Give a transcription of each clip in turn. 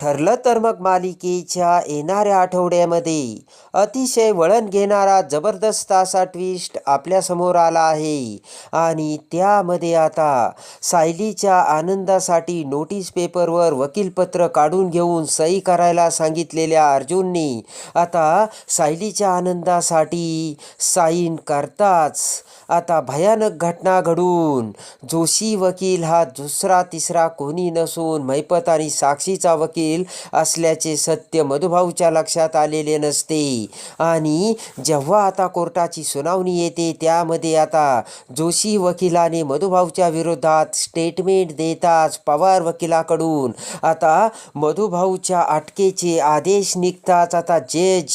ठरलं तर मग मालिकेच्या येणाऱ्या आठवड्यामध्ये अतिशय वळण घेणारा जबरदस्त असा ट्विस्ट आपल्यासमोर आला आहे. आणि त्यामध्ये आता सायलीच्या आनंदासाठी नोटीस पेपरवर वकीलपत्र काढून घेऊन सही करायला सांगितलेल्या अर्जुनने आता सायलीच्या आनंदासाठी साईन करताच आता भयानक घटना घडून जोशी वकील हा दुसरा तिसरा कोणी नसून मैपत आणि साक्षीचा वकील असल्याचे सत्य मधुभाऊच्या लक्षात आलेले नसते. आणि जेव्हा आता कोर्टाची सुनावणी येते त्यामध्ये आता जोशी वकिलाने मधुभाऊच्या विरोधात स्टेटमेंट देताच पवार वकिलाकडून. आता मधुभाऊच्या अटकेचे आदेश निघताच आता जज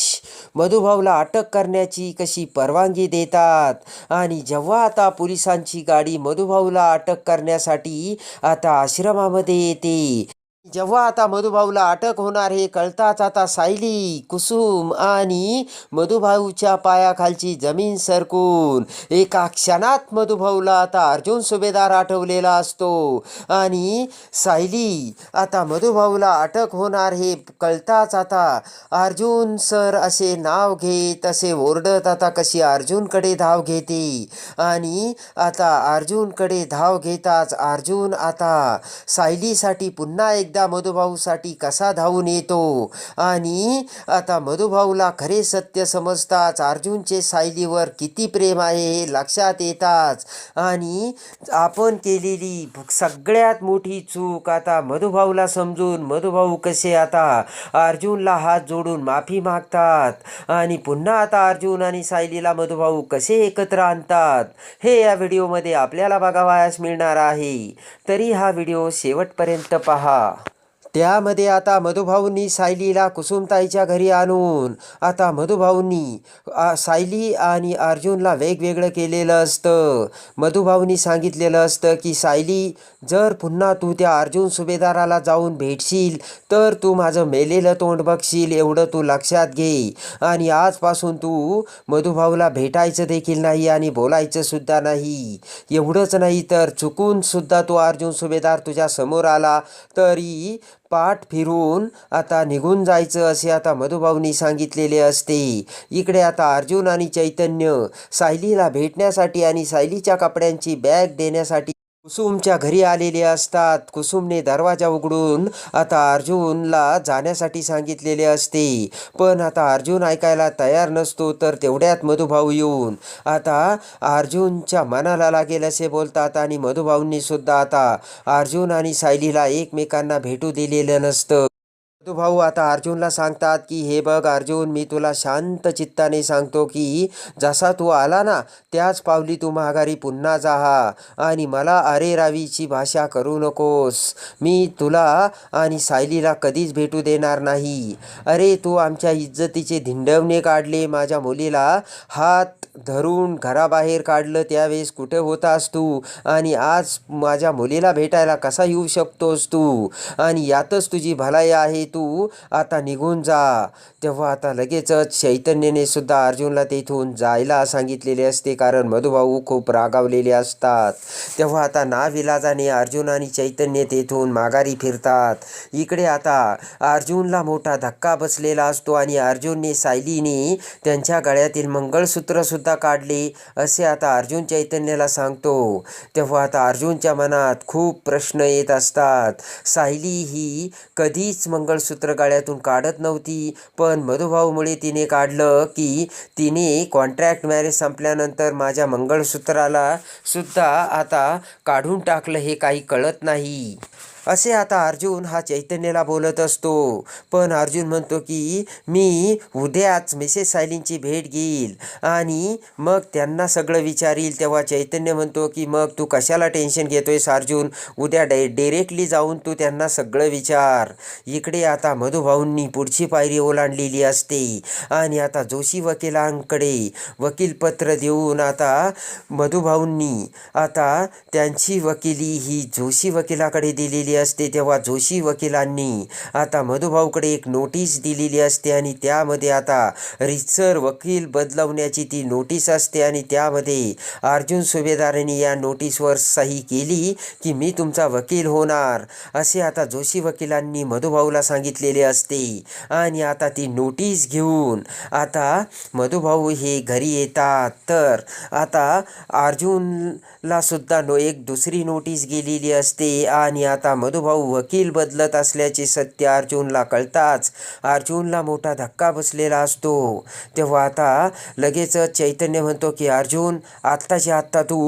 मधुभाऊला अटक करण्याची कशी परवानगी देतात? आणि जेव्हा आता पोलिसांची गाडी मधुभाऊला अटक करण्यासाठी आता आश्रमामध्ये येते जेव्हा आता मधुभाऊला अटक होणार हे कळताच आता सायली कुसुम आणि मधुभाऊच्या पायाखालची जमीन सरकून एका क्षणात मधुभाऊला आता अर्जुन सुभेदार आठवलेला असतो. आणि सायली आता मधुभाऊला अटक होणार हे कळताच आता अर्जुन सर असे नाव घेत असे ओरडत आता कशी अर्जुनकडे धाव घेते. आणि आता अर्जुनकडे धाव घेताच अर्जुन आता सायलीसाठी पुन्हा एक एकदा मधुभाऊसाठी कसा धावून येतो? आणि आता मधुभाऊला खरे सत्य समजताच अर्जुनचे सायलीवर किती प्रेम आहे हे लक्षात येताच. आणि आपण केलेली सगळ्यात मोठी चूक आता मधुभाऊला समजून मधुभाऊ कसे आता अर्जुनला हात जोडून माफी मागतात? आणि पुन्हा आता अर्जुन आणि सायलीला मधुभाऊ कसे एकत्र आणतात? हे या व्हिडिओमध्ये आपल्याला बघावयास मिळणार आहे. तरी हा व्हिडिओ शेवटपर्यंत पहा. त्यामध्ये आता मधुभाऊंनी सायलीला कुसुमताईच्या घरी आणून आता मधुभाऊंनी सायली आणि अर्जुनला वेगवेगळं केलेलं असतं. मधुभाऊंनी सांगितलेलं असतं की सायली जर पुन्हा तू त्या अर्जुन सुभेदाराला जाऊन भेटशील तर तू माझं मेलेलं तोंड बघशील एवढं तू लक्षात घे. आणि आजपासून तू मधुभाऊला भेटायचं देखील नाही आणि बोलायचं सुद्धा नाही. एवढंच नाही तर चुकून सुद्धा तो अर्जुन सुभेदार तुझ्या समोर आला तरी पाठ फिरून आता निघून जायचं असे आता मधुभाऊनी सांगितलेले असते. इकडे आता अर्जुन आणि चैतन्य सायलीला भेटण्यासाठी आणि सायलीच्या कपड्यांची बॅग देण्यासाठी कुसुमच्या घरी आलेले असतात. कुसुमने दरवाजा उघडून आता अर्जुनला जाण्यासाठी सांगितलेले असते. पण आता अर्जुन ऐकायला तयार नसतो तर तेवढ्यात मधुभाऊ येऊन आता अर्जुनच्या मनाला लागेल असे बोलतात आणि मधुभाऊंनी सुद्धा आता अर्जुन आणि सायलीला एकमेकांना भेटू दिलेलं नसतं. भाऊ आता अर्जुनला सांगतात की हे बघ अर्जुन मी तुला शांत चित्ताने सांगतो की जसा तू आला ना त्याच पावली तू माघारी पुन्हा जाहा. आणि मला अरे रावीची भाषा करू नकोस. मी तुला आणि सायलीला कधीच भेटू देणार नाही. अरे तू आमच्या इज्जतीचे धिंडवणे काढले माझ्या मुलीला हात धरून घराबाहेर काढलं त्यावेळेस कुठे होतास तू? आणि आज माझ्या मुलीला भेटायला कसा येऊ शकतोस तू? आणि यातच तुझी भलाई आहे तू. आता निघून जा. तेव्हा आता लगेचच चैतन्यने सुद्धा अर्जुनला तेथून जायला सांगितलेले असते कारण मधुभाऊ खूप रागावलेले असतात. तेव्हा आता नाविलाजाने अर्जुन आणि चैतन्य तेथून माघारी फिरतात. इकडे आता अर्जुनला मोठा धक्का बसलेला असतो आणि अर्जुनने सायलीने त्यांच्या गळ्यातील मंगळसूत्रसुद्धा सुद्धा काढले असे आता अर्जुन चैतन्याला सांगतो. तेव्हा आता अर्जुनच्या मनात खूप प्रश्न येत असतात. सायली ही कधीच मंगळसूत्र गाळ्यातून काढत नव्हती पण मधुभाऊमुळे तिने काढलं की तिने कॉन्ट्रॅक्ट मॅरेज संपल्यानंतर माझ्या मंगळसूत्राला सुद्धा आता काढून टाकलं हे काही कळत नाही. असे आता अर्जुन हा चैतन्याला बोलत असतो. पण अर्जुन म्हणतो की मी उद्याच मिसेस सायलींची भेट घेईल आणि मग त्यांना सगळं विचारील. तेव्हा चैतन्य म्हणतो की मग तू कशाला टेन्शन घेतोयस अर्जुन? उद्या डे डिरेक्टली जाऊन तू त्यांना सगळं विचार. इकडे आता मधुभाऊंनी पुढची पायरी ओलांडलेली असते आणि आता जोशी वकिलांकडे वकीलपत्र देऊन आता मधुभाऊंनी आता त्यांची वकिली ही जोशी वकिलाकडे दिलेली झालेली असते तेव्हा जोशी वकिलांनी आता मधुभाऊकडे एक नोटीस दिलेली असते आणि त्यामध्ये आता रितसर वकील बदलवण्याची ती नोटीस असते आणि त्यामध्ये अर्जुन सुभेदारांनी या नोटीसवर सही केली की मी तुमचा वकील होणार असे आता जोशी वकिलांनी मधुभाऊला सांगितलेले असते. आणि आता ती नोटीस घेऊन आता मधुभाऊ हे घरी येतात. तर आता अर्जुनला सुद्धा नो एक दुसरी नोटीस गेलेली असते आणि आता मधुभाऊ वकील बदलत असल्याचे सत्य अर्जुनला कळताच अर्जुनला मोठा धक्का बसलेला असतो. तेव्हा आता लगेचच चैतन्य म्हणतो की अर्जुन आत्ताच्या आत्ता तू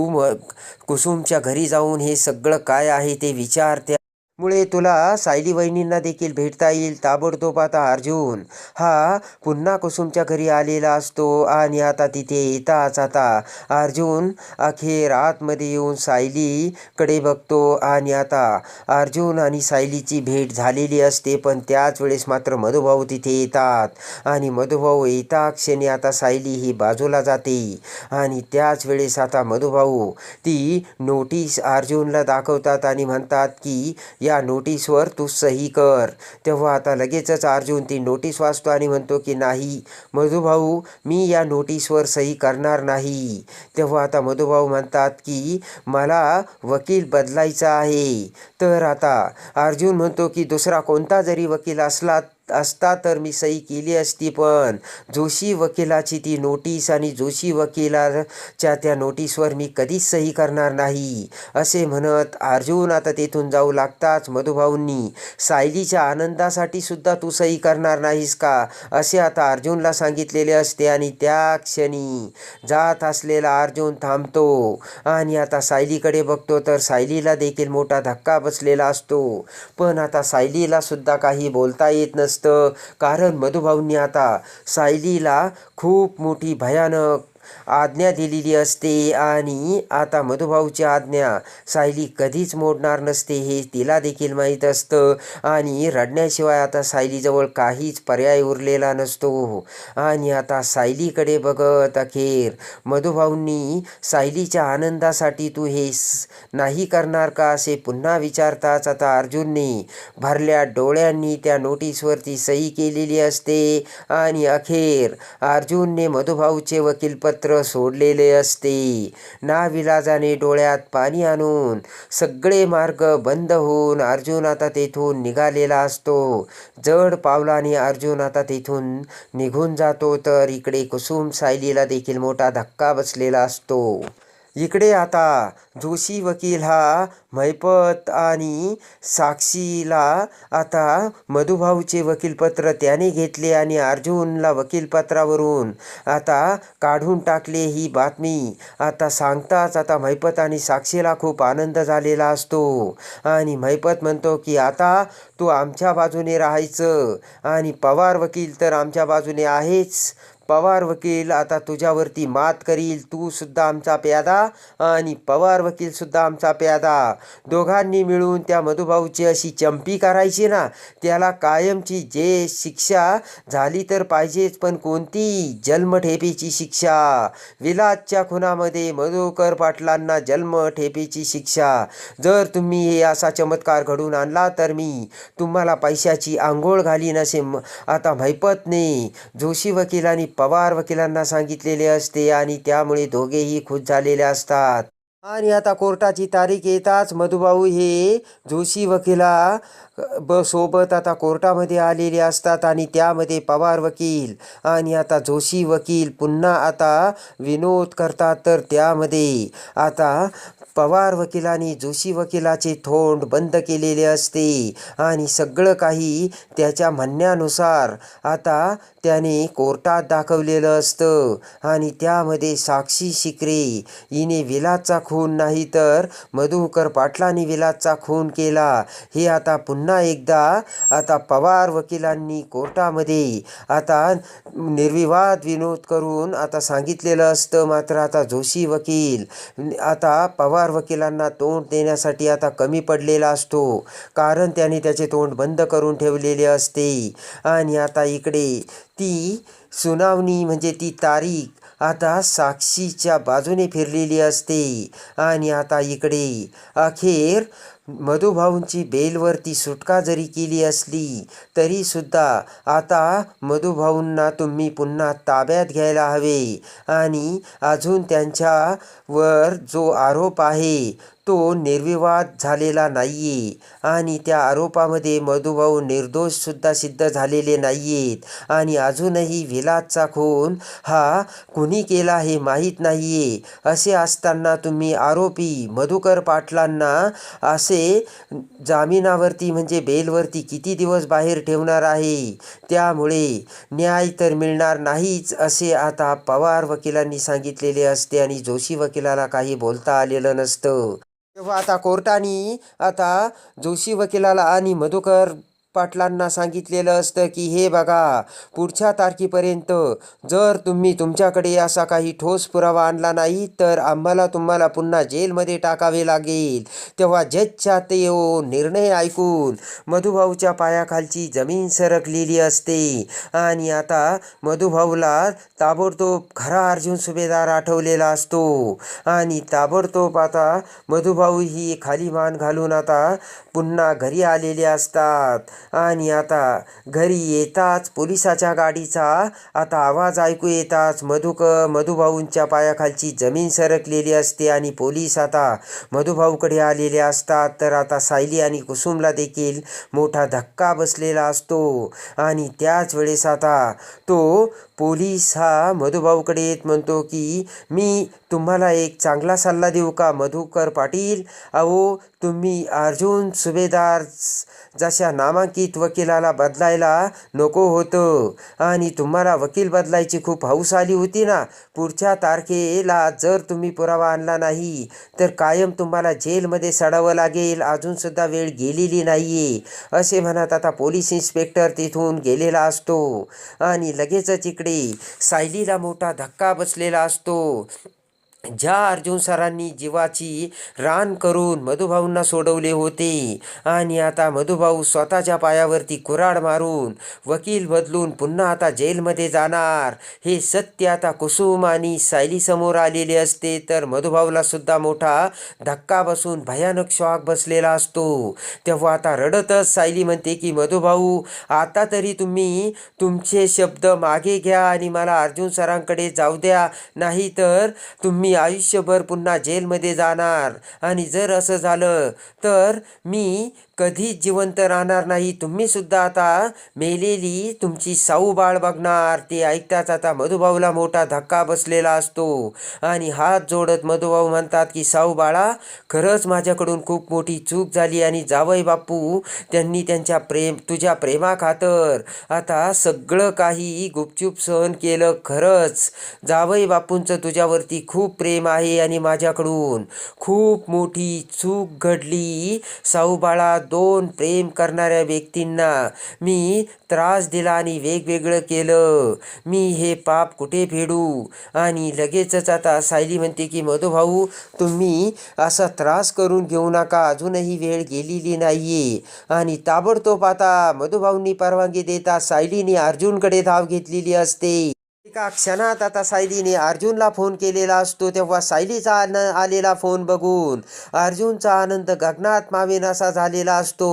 कुसुमच्या घरी जाऊन हे सगळं काय आहे ते विचार त्या मुळे तुला सायली वहिनींना देखील भेटता येईल ताबडतोब आता अर्जुन. हा पुन्हा कुसुमच्या घरी आलेला असतो आणि आता तिथे येताच आता अर्जुन अखेर आतमध्ये येऊन सायलीकडे बघतो आणि आता अर्जुन आणि सायलीची भेट झालेली असते पण त्याच वेळेस मात्र मधुभाऊ तिथे येतात. आणि मधुभाऊ येता क्षणी आता सायली ही बाजूला जाते आणि त्याच वेळेस आता मधुभाऊ ती नोटीस अर्जुनला दाखवतात आणि म्हणतात की या नोटीसवर तू सही कर. तेव्हा आता लगेचच अर्जुन ती नोटीस वाचतो आणि म्हणतो की नाही मधुभाऊ मी या नोटीसवर सही करणार नाही. तेव्हा आता मधुभाऊ म्हणतात की मला वकील बदलायचा आहे. तर आता अर्जुन म्हणतो की दुसरा कोणता जरी वकील असला असता तर मी सही केली असती पण जोशी वकिलाची ती नोटीस आणि जोशी वकिलाच्या त्या नोटीसवर मी कधीच सही करणार नाही असे म्हणत अर्जुन आता तेथून जाऊ लागताच मधुभाऊंनी सायलीच्या आनंदासाठी सुद्धा तू सही करणार नाहीस का असे आता अर्जुनला सांगितलेले असते आणि त्या क्षणी जात असलेला अर्जुन थांबतो आणि आता सायलीकडे बघतो तर सायलीला देखील मोठा धक्का बसलेला असतो पण आता सायलीला सुद्धा काही बोलता येत नसतं. असतं कारण मधुभाऊंनी आता सायलीला खूप मोठी भयानक आज्ञा दिलेली असते आणि आता मधुभाऊची आज्ञा सायली कधीच मोडणार नसते हे तिला देखील माहीत असतं. आणि रडण्याशिवाय आता सायलीजवळ काहीच पर्याय उरलेला नसतो. आणि आता सायलीकडे बघत अखेर मधुभाऊंनी सायलीच्या आनंदासाठी तू हे नाही करणार का असे पुन्हा विचारताच आता अर्जुनने भरल्या डोळ्यांनी त्या नोटीसवरती सही केलेली असते. आणि अखेर अर्जुनने मधुभाऊचे वकीलपत्र सोडलेले असते. नाविलाजाने डोळ्यात पाणी आणून सगळे मार्ग बंद होऊन अर्जुन आता तेथून निघालेला असतो. जड पावलाने अर्जुन आता तेथून निघून जातो तर इकडे कुसुम सायलीला देखील मोठा धक्का बसलेला असतो. इकडे आता जोशी वकील हा मैपत आणि साक्षीला आता मधुभाऊचे वकीलपत्र त्याने घेतले आणि अर्जुनला वकीलपत्रावरून आता काढून टाकले ही बातमी. आता सांगताच आता मैपत आणि साक्षीला खूप आनंद झालेला असतो. आणि मैपत म्हणतो की आता तू आमच्या बाजूने राहायचं आणि पवार वकील तर आमच्या बाजूने आहेच. पवार वकील आता तुझ्यावरती मात करील तू सुद्धा आमचा प्यादा आणि पवार वकील सुद्धा आमचा प्यादा. दोघांनी मिळून त्या मधुभाऊची अशी चंपी करायची ना त्याला कायमची जे शिक्षा झाली तर पाहिजेच पण कोणती? जन्मठेपेची शिक्षा. विलादच्या खुनामध्ये मधुकर पाटलांना जन्मठेपेची शिक्षा. जर तुम्ही हे असा चमत्कार घडून आणला तर मी तुम्हाला पैशाची आंघोळ घालीन असे आता आता नाही जोशी वकिलांनी पवार वकिलांना सांगितलेले असते आणि त्यामुळे दोघेही खुश झालेले असतात. आणि आता कोर्टाची तारीख येताच मधुभाऊ हे जोशी वकिला ब सोबत आता कोर्टामध्ये आलेले असतात आणि त्यामध्ये पवार वकील आणि आता जोशी वकील पुन्हा आता विनोद करतात तर त्यामध्ये आता पवार वकिलांनी जोशी वकिलाचे तोंड बंद केलेले असते. आणि सगळं काही त्याच्या म्हणण्यानुसार आता त्याने कोर्टात दाखवलेलं असतं. आणि त्यामध्ये साक्षी शिकरे हिने विलाचा खून नाही तर मधुकर पाटलांनी विलाचा खून केला. हे आता पुन्हा एकदा आता पवार वकिलांनी कोर्टामध्ये आता निर्विवाद विनोद करून आता सांगितलेलं असतं. मात्र आता जोशी वकील आता पवार वकिलांना तोंड देण्यासाठी आता कमी पडलेला असतो. कारण त्याने त्याचे तोंड बंद करून ठेवलेले असते. आणि आता इकडे ती सुनावणी म्हणजे ती तारीख आता साक्षीच्या बाजूने फिरलेली असते. आणि आता इकडे अखेर मधुभाऊंची बेलवरती सुटका जरी केली असली तरीसुद्धा आता मधुभाऊंना तुम्ही पुन्हा ताब्यात घ्यायला हवे. आणि अजून त्यांच्यावर जो आरोप आहे तो निर्विवाद झालेला नाही आहे आणि त्या आरोपामध्ये मधुभाऊ निर्दोषसुद्धा सिद्ध झालेले नाही आहेत आणि अजूनही विलासचा खून हा कुणी केला हे माहीत नाही आहे असे असताना तुम्ही आरोपी मधुकर पाटलांना असे ते जामिनावरती म्हणजे बेलवरती किती दिवस बाहेर ठेवणार आहे? त्यामुळे न्याय तर मिळणार नाहीच असे आता पवार वकिलांनी सांगितलेले असते आणि जोशी वकिलाला काही बोलता आलेलं नसतं. तेव्हा आता कोर्टाने आता जोशी वकिलाला आणि मधुकर पाटलांना सांगितलेलं असतं की हे बघा पुढच्या तारखेपर्यंत जर तुम्ही तुमच्याकडे असा काही ठोस पुरावा आणला नाही तर आम्हाला तुम्हाला पुन्हा जेलमध्ये टाकावे लागेल. तेव्हा जजच्या ते ओ निर्णय ऐकून मधुभाऊच्या पायाखालची जमीन सरकलेली असते. आणि आता मधुभाऊला ताबडतोब खरा अर्जुन सुभेदार आठवलेला असतो. आणि ताबडतोब आता मधुभाऊ ही खाली मान घालून आता पुन्हा घरी आलेले असतात. आणि आता घरी येताच पोलिसाच्या गाडीचा आता आवाज ऐकू येताच मधुक मधुभाऊंच्या पायाखालची जमीन सरकलेली असते आणि पोलीस आता मधुभाऊकडे आलेले असतात. तर आता सायली आणि कुसुमला देखील मोठा धक्का बसलेला असतो. आणि त्याच वेळेस आता तो पोलीस हा मधुभाऊकडे येत म्हणतो की मी तुम्हाला एक चांगला सल्ला देऊ का मधुकर पाटील? अहो तुम्ही अर्जुन सुभेदार जशा नामांकित वकिलाला बदलायला नको होतं आणि तुम्हाला वकील बदलायची खूप हौस आली होती ना पुढच्या तारखेला जर तुम्ही पुरावा आणला नाही तर कायम तुम्हाला जेलमध्ये सडावं लागेल अजूनसुद्धा वेळ गेलेली नाही आहे असे म्हणत आता पोलीस इन्स्पेक्टर तिथून गेलेला असतो. आणि लगेचच इकडे सायलीला मोठा धक्का बसलेला असतो. ज्या अर्जुन सरांनी जीवाची रान करून मधुभाऊंना सोडवले होते आणि आता मधुभाऊ स्वतःच्या पायावरती कुऱ्हाड मारून वकील बदलून पुन्हा आता जेलमध्ये जाणार. हे सत्य आता कुसुम आणि सायलीसमोर आलेले असते तर मधुभाऊला सुद्धा मोठा धक्का बसून भयानक शॉक बसलेला असतो. तेव्हा आता रडतच सायली म्हणते की मधुभाऊ आता तरी तुम्ही तुमचे शब्द मागे घ्या आणि मला अर्जुन सरांकडे जाऊ द्या. नाही तर तुम्ही आयुष्यभर पुन्हा जेलमध्ये जाणार. आणि जर असं झालं तर मी कधीच जिवंत राहणार नाही. तुम्ही सुद्धा आता मेलेली तुमची साऊ बाळ बघणार. ते ऐकताच आता मधुभाऊला मोठा धक्का बसलेला असतो. आणि हात जोडत मधुभाऊ म्हणतात की साऊ बाळा खरंच माझ्याकडून खूप मोठी चूक झाली आणि जावई बापू त्यांनी त्यांच्या प्रेम तुझ्या प्रेमाखातर आता सगळं काही गुपचूप सहन केलं खरंच. जावई बापूंचं तुझ्यावरती खूप प्रेम आहे आणि माझ्याकडून खूप मोठी चूक घडली. साऊ बाळा दोन प्रेम करणाऱ्या व्यक्तींना मी त्रास दिला आणि वेगवेगळं केलं. मी हे पाप कुठे फेडू? आणि लगेचच आता सायली म्हणते की मधुभाऊ तुम्ही असा त्रास करून घेऊ नका. अजूनही वेळ गेलेली नाहीये. आणि ताबडतोब आता मधुभाऊंनी परवानगी देता सायलीने अर्जुनकडे धाव घेतलेली असते. एका क्षणात आता सायलीने अर्जुनला फोन केलेला असतो तेव्हा सायलीचा आन आलेला फोन बघून अर्जुनचा आनंद गगनात मावेन असा झालेला असतो.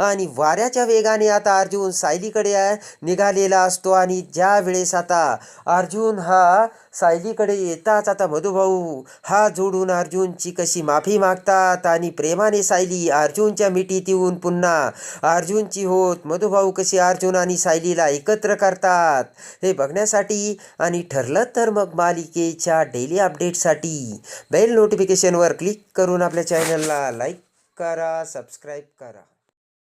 आणि वाऱ्याच्या वेगाने आता अर्जुन सायलीकडे निघालेला असतो आणि ज्या वेळेस आता अर्जुन हा सायलीकडे येताच आता मधुभाऊ हा जोडून अर्जुनची कशी माफी मागतात आणि प्रेमाने सायली अर्जुनच्या मिठीत येऊन पुन्हा अर्जुनची होत. मधुभाऊ कशी अर्जुन आणि सायलीला एकत्र करतात हे बघण्यासाठी आणि ठरलं तर मग मालिकेच्या डेली अपडेटसाठी बेल नोटिफिकेशनवर क्लिक करून आपल्या चॅनलला लाईक करा सबस्क्राईब करा.